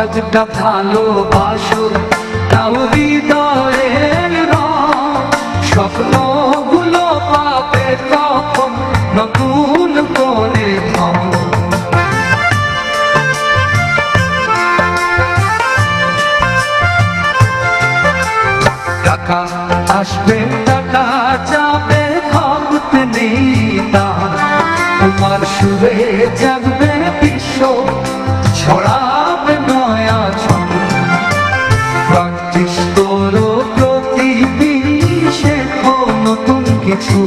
কাজটা ভালোবাসো, তাও হৃদয়ের রং। স্বপ্নগুলো পাবে তখন নতুন করে টাকা আসবে, টাকা যাবে ভাবতে নেই তোমার সুরে জাগবে বিশ্ব ছড়াবে প্র্যাকটিস প্রতিদিন শেখো নতুন কিছু।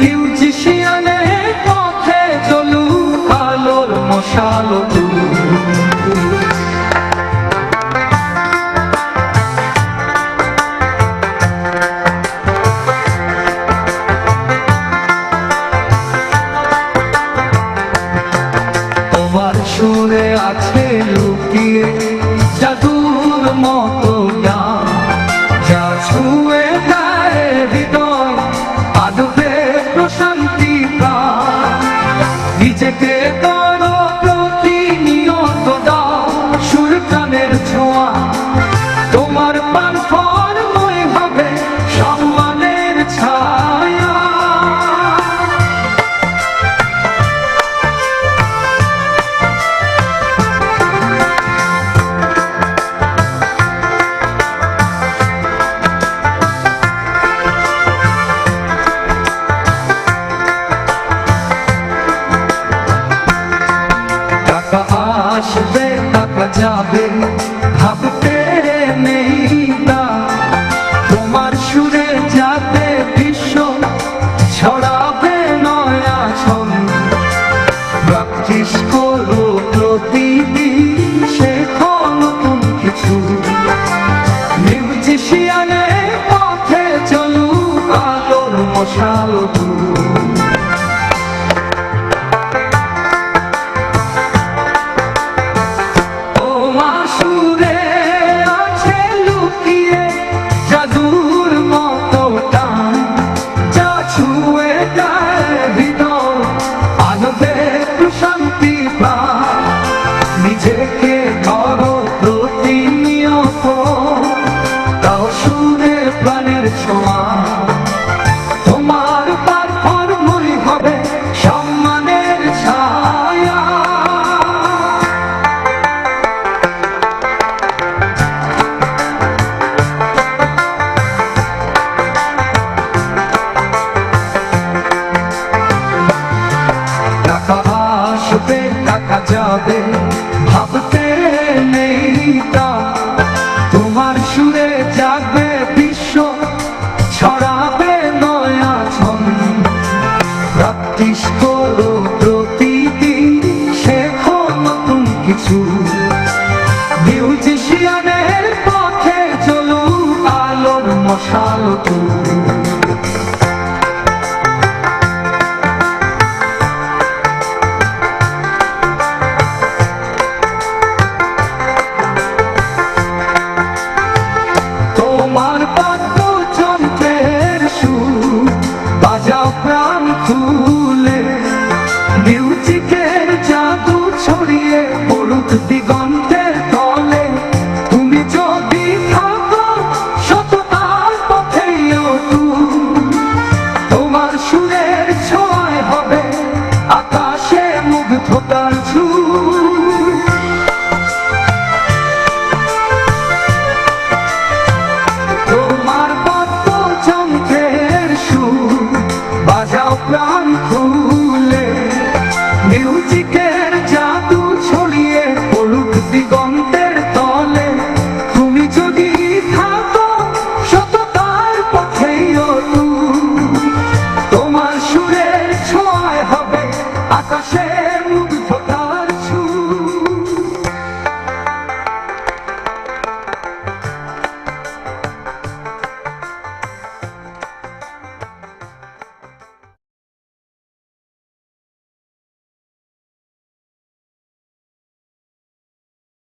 মিউজিশিয়ানের পথে চলু আলোর মশালো তুলু আসবে টাকা যাবে ভাবতে নেই তা তোমার সুরে যাবে বিশ্ব ছড়াবে নয়া ছন্দ প্র্যাকটিস করো প্রতিদিন শেখো নতুন কিছু মিউজিশিয়ানের পথে চলু আলোর মশাল দূর নিজেকে করো প্রতিনিয়ত তাও সুরে প্রাণের ছোঁয়া তোমার পারফরমই হবে সম্মানের ছায়া। টাকা আসবে, টাকা যাবে। বিশ্ব প্রতিদিন শেখো নতুন কিছু। মিউজিশিয়ানের পথে চলু আলোর মশাল তুল